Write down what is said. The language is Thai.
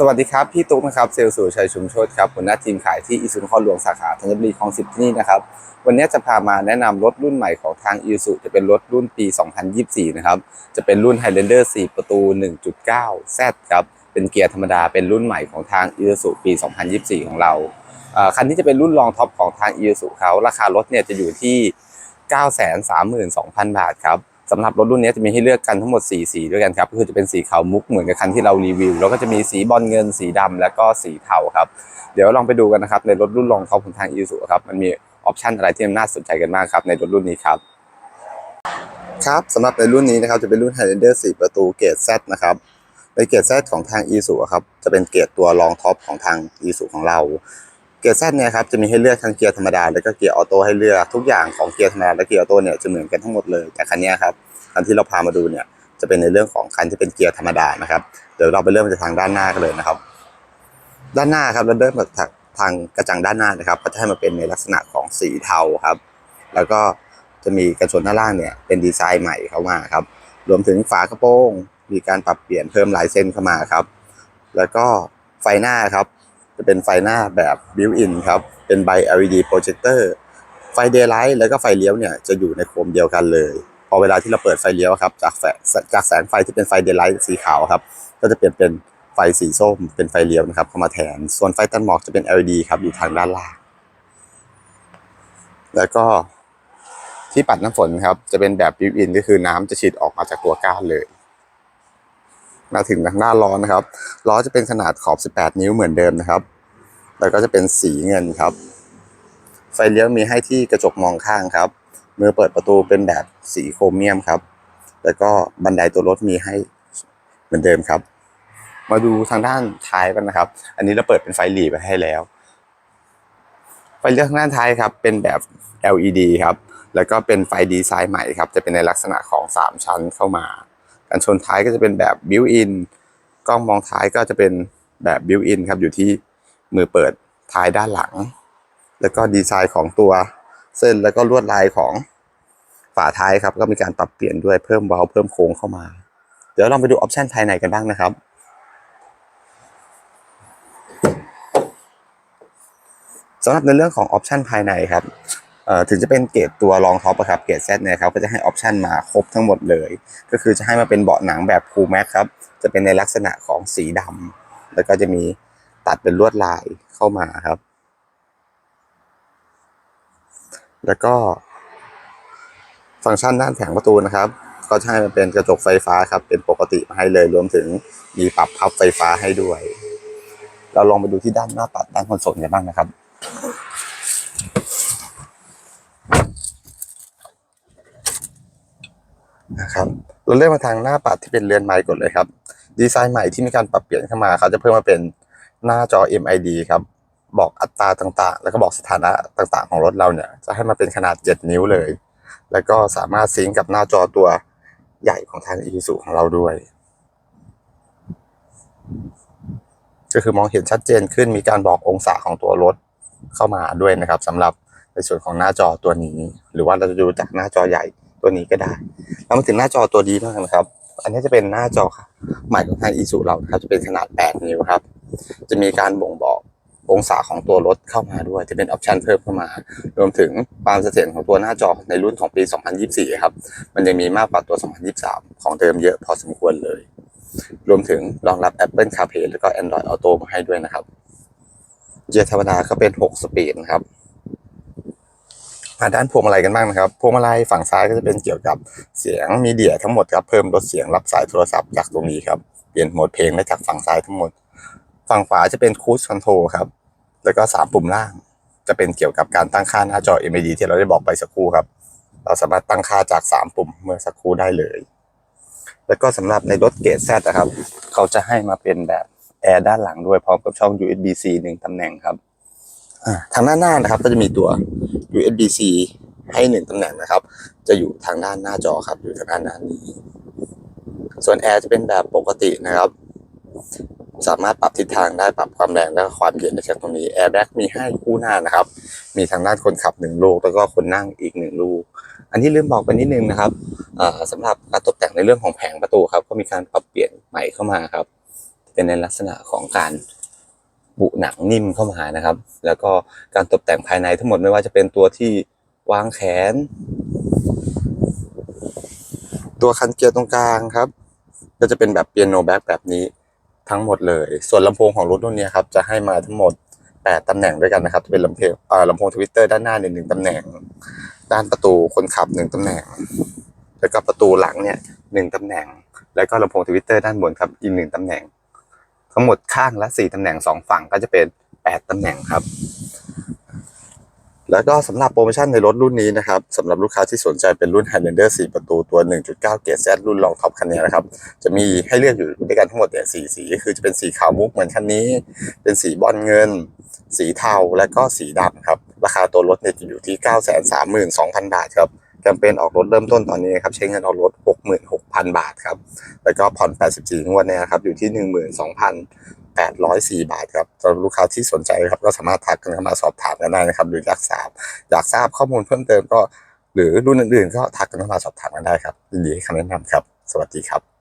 สวัสดีครับ พี่ตุ๊กนะครับเซลล์สู่ชัยชุมโชตครับหัวหน้าทีมขายที่อิสุนครหลวงสาขาธัญบุรีคลองสิบที่นี่นะครับวันนี้จะพามาแนะนำรถรุ่นใหม่ของทางอิสุจะเป็นรถรุ่นปี 2024 นะครับจะเป็นรุ่น Highlander 4 ประตู 1.9 Z ครับเป็นเกียร์ธรรมดาเป็นรุ่นใหม่ของทางอิสุปี 2024 ของเราคันนี้จะเป็นรุ่นรองท็อปของทางอิสุเขาราคารถเนี่ยจะอยู่ที่ 932,000 บาทครับ สำหรับรถรุ่นนี้จะมีให้เลือกกันทั้งหมด 4 สีด้วยกันครับก็คือจะเป็นสีขาวมุกเหมือนกับคันที่เรารีวิว แล้วก็จะมีสีบอลเงินสีดำแล้วก็สีเทาครับ เดี๋ยวลองไปดูกันนะครับในรถรุ่นรองท็อปของทาง i s u ครับมันมีออปชันอะไรที่น่าสนใจกันบ้างครับในรถรุ่นนี้ครับครับสำหรับในรุ่นนี้นะครับจะเป็นรุ่น Highlander 4 ประตูเกรด Z นะครับในเกรด Z ของทาง i s u ครับจะเป็นเกรดตัวรองท็อปของทาง i s u ของเรา เกียร์ Z เนี่ยครับจะมีให้เลือกทั้งเกียร์ธรรมดาแล้วก็เกียร์ออโต้ให้เลือกทุกอย่างของเกียร์ธรรมดาและเกียร์ออโต้เนี่ยจะเหมือนกันทั้งหมดเลยแต่คันนี้ครับคันที่เราพามาดูเนี่ยจะเป็นในเรื่องของคันที่เป็นเกียร์ธรรมดานะครับเดี๋ยวเราไปเริ่มจากทางด้านหน้ากันเลยนะครับ ด้านหน้าครับเราเริ่มจากทางกระจังด้านหน้านะครับก็จะให้มาเป็นในลักษณะของสีเทาครับ แล้วก็จะมีกระชนหน้าล่างเนี่ยเป็นดีไซน์ใหม่เข้ามาครับรวมถึงฝากระโปรงมีการปรับเปลี่ยนเพิ่มลายเส้นเข้ามาครับ แล้วก็ไฟหน้าครับ จะเป็นไฟหน้าแบบบิวอินครับ เป็นใบ LED projector ไฟเดย์ไลท์แล้วก็ไฟเลี้ยวเนี่ยจะอยู่ในโคมเดียวกันเลย พอเวลาที่เราเปิดไฟเลี้ยวครับ จากแสจากแสงไฟที่เป็นไฟเดย์ไลท์สีขาวครับ ก็จะเปลี่ยนเป็นไฟสีส้ม เป็นไฟเลี้ยวนะครับเข้ามาแทน ส่วนไฟตันหมอกจะเป็น LED ครับอยู่ทางด้านล่าง แล้วก็ที่ปัดน้ำฝนครับจะเป็นแบบบิวอินก็คือน้ำจะฉีดออกมาจากตัวก้านเลย มาถึงทางด้านล้อนะครับ ล้อจะเป็นขนาดขอบ 18 นิ้วเหมือนเดิมนะครับ แล้วก็จะเป็นสีเงินครับ ไฟเลี้ยวมีให้ที่กระจกมองข้างครับ มือเปิดประตูเป็นแบบสีโครเมียมครับ แล้วก็บันไดตัวรถมีให้เหมือนเดิมครับ มาดูทางด้านท้ายกันนะครับ อันนี้เราเปิดเป็นไฟหลีไปให้แล้ว ไฟเลี้ยวทางด้านท้ายครับ เป็นแบบ LED ครับ แล้วก็เป็นไฟดีไซน์ใหม่ครับ จะเป็นในลักษณะของ 3 ชั้นเข้ามา การชนท้ายก็จะเป็นแบบบิวอินกล้องมองท้ายก็จะเป็นแบบบิวอินครับอยู่ที่มือเปิดท้ายด้านหลัง แล้วก็ดีไซน์ของตัวเส้นแล้วก็ลวดลายของฝาท้ายครับก็มีการปรับเปลี่ยนด้วยเพิ่มเวาเพิ่มโค้งเข้ามา เดี๋ยวเราไปดูออปชันภายในกันบ้างนะครับสำหรับในเรื่องของออปชันภายในครับ ถึงจะเป็นเกรดตัวรองท็อปครับเกรด Z เนี่ยครับก็จะให้ออปชันมาครบทั้งหมดเลย ก็คือจะให้มาเป็นเบาะหนังแบบคูลแม็กครับจะเป็นในลักษณะของสีดำแล้วก็จะมีตัดเป็นลวดลายเข้ามาครับ แล้วก็ฟังก์ชันด้านแผงประตูนะครับ ก็จะให้มันเป็นกระจกไฟฟ้าครับ เป็นปกติมาให้เลยรวมถึงมีปรับพับไฟฟ้าให้ด้วย เราลองไปดูที่ด้านหน้าปัดด้านคอนโซลกันบ้างนะครับ นะครับเราเริ่มมาทางหน้าปัดที่เป็นเรือนไม้ก่อนเลยครับ ดีไซน์ใหม่ที่มีการปรับเปลี่ยนเข้ามาเขาจะเพิ่มมาเป็นหน้าจอ MID ครับ บอกอัตราต่างๆ แล้วก็บอกสถานะต่างๆ ของรถเราเนี่ย จะให้มาเป็นขนาด 7 นิ้วเลย แล้วก็สามารถซิงกับหน้าจอตัวใหญ่ของทาง Isuzu ของเราด้วย ก็คือมองเห็นชัดเจนขึ้นมีการบอกองศาของตัวรถเข้ามาด้วยนะครับสำหรับในส่วนของหน้าจอตัวนี้ หรือว่าเราจะดูจากหน้าจอใหญ่ ตัวนี้ก็ได้ แล้วมาถึงหน้าจอตัวดีมากนะครับ อันนี้จะเป็นหน้าจอใหม่ของทาง i s u เราครับจะเป็นขนาด 8 นิ้วครับ จะมีการบ่งบอกองศาของตัวรถเข้ามาด้วย จะเป็นออปชันเพิ่มเข้ามา รวมถึงความเสถียรของตัวหน้าจอในรุ่นของปี 2024 ครับ มันยังมีมากกว่าตัว 2023 ของเดิมเยอะพอสมควรเลย รวมถึงรองรับ Apple CarPlay แล้วก็ Android Auto มาให้ด้วยนะครับ เกียร์ธรรมดาก็เป็น 6 สปีดนะครับ มาด้านพวงมาลัยกันบ้างนะครับ พวงมาลัยฝั่งซ้ายก็จะเป็นเกี่ยวกับเสียงมีเดียทั้งหมดครับ เพิ่มลดเสียงรับสายโทรศัพท์จากตรงนี้ครับ เปลี่ยนโหมดเพลงได้จากฝั่งซ้ายทั้งหมด ฝั่งขวาจะเป็นคูสคอนโทรครับ แล้วก็สามปุ่มล่าง จะเป็นเกี่ยวกับการตั้งค่าหน้าจอ LED ที่เราได้บอกไปสักครู่ครับ เราสามารถตั้งค่าจากสามปุ่มเมื่อสักครู่ได้เลย แล้วก็สำหรับในรถเกรด Z นะครับ เขาจะให้มาเป็นแบบแอร์ด้านหลังด้วยพร้อมกับช่อง USB-C หนึ่งตำแหน่งครับ ทางด้านหน้านะครับ ก็จะมีตัว USB-C ให้หนึ่งตำแหน่งนะครับ จะอยู่ทางด้านหน้าจอครับ อยู่ทางด้านหน้านี้ส่วนแอร์จะเป็นแบบปกตินะครับ สามารถปรับทิศทางได้ปรับความแรงและความเย็นได้จากตรงนี้แอร์แบ็กมีให้คู่หน้านะครับ มีทางด้านคนขับหนึ่งลูกแล้วก็คนนั่งอีกหนึ่งลูกอันนี้ลืมบอกไปนิดนึงนะครับอ่าสำหรับการตกแต่งในเรื่องของแผงประตูครับ ก็มีการปรับเปลี่ยนใหม่เข้ามาครับ เป็นในลักษณะของการ บุหนังนิ่มเข้ามานะครับ แล้วก็การตกแต่งภายในทั้งหมดไม่ว่าจะเป็นตัวที่วางแขน ตัวคันเกียร์ตรงกลางครับ ก็จะเป็นแบบเปียโนแบ็กแบบนี้ทั้งหมดเลย ส่วนลำโพงของรถรุ่นนี้ครับจะให้มาทั้งหมด8ตำแหน่งด้วยกันนะครับ จะเป็นลำโพงอ่อลำโพงทวิตเตอร์ด้านหน้าเนี่ยหนึ่งตำแหน่ง ด้านประตูคนขับหนึ่งตำแหน่ง แล้วก็ประตูหลังเนี่ยหนึ่งตำแหน่ง แล้วก็ลำโพงทวิตเตอร์ด้านบนครับอีกหนึ่งตำแหน่ง ทั้งหมดข้างละสี่ตำแหน่งสองฝั่งก็จะเป็นแปดตำแหน่งครับ แล้วก็สำหรับโปรโมชั่นในรถรุ่นนี้นะครับสำหรับลูกค้าที่สนใจเป็นรุ่น Highlander 4 ประตูตัว 1.9 เกรด Z รุ่นรองท็อปคันนี้นะครับ จะมีให้เลือกอยู่ด้วยกันทั้งหมดเนี่ยสีสีก็คือจะเป็นสีขาวมุกเหมือนคันนี้ เป็นสีบอลเงิน สีเทาและก็สีดำครับ ราคาตัวรถเนี่ยจะอยู่ที่ 932,000 บาทครับ แคมเปญออกรถเริ่มต้นตอนนี้ครับใช้เงินออกรถ 66,000 บาทครับแล้วก็ผ่อน 84 งวดเนี่ยนะครับอยู่ที่ 12,804 บาทครับสำหรับลูกค้าที่สนใจครับก็สามารถทักกันเข้ามาสอบถามกันได้นะครับหรืออยากทราบอยากทราบข้อมูลเพิ่มเติมก็ หรือรุ่นอื่นๆก็ทักกันเข้ามาสอบถามกันได้ครับยินดีให้คำแนะนำครับ สวัสดีครับ